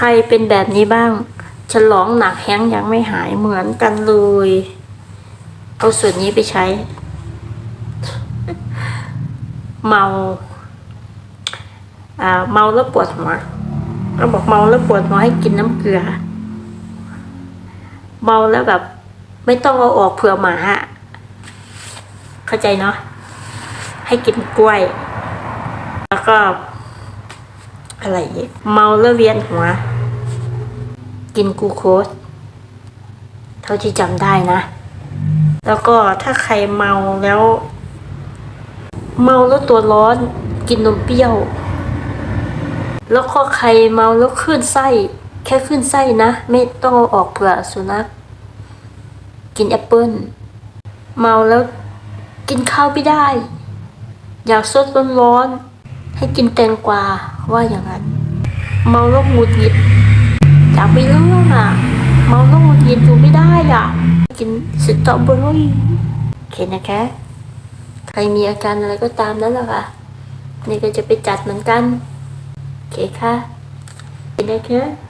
ใครเป็นแบบนี้บ้าง ฉลองหนักแห้งยังไม่หายเหมือนกันเลย เอาส่วนนี้ไปใช้ เมาอ่าเมาแล้วปวดหัวเราบอกเมาแล้วปวดหัวให้กินน้ำเกลือ เมาแล้วแบบ ไม่ต้องเอาออกเผื่อหมาเข้าใจเนาะให้กินกล้วย แล้วก็ อะไรอีกเมาแล้วเวียนหัว กินกูโคสเท่าที่จำได้นะ แล้วก็ถ้าใครเมาแล้ว เมาแล้วตัวร้อน กินนมเปรี้ยว แล้วก็ใครเมาแล้วขึ้นไส้ แค่ขึ้นไส้นะ ไม่ต้องเอาออกเผื่อสุนัขกินแอปเปิ้ลเมาแล้วกินข้าวไม่ได้ อยากสดร้อนๆ ให้กินแตงกวาว่าอย่างนั้น เมาล้วหงุดหงิดอยากไปเรื่องอะ เมาล้วหงุดหงิดอยู่ไม่ได้อะ กินสตรอเบอรี่เข็นนะคะ ใครมีอาการอะไรก็ตามนั้นแหละค่ะนี่ก็จะไปจัดเหมือนกันโอเคค่ะเข็นนะคะ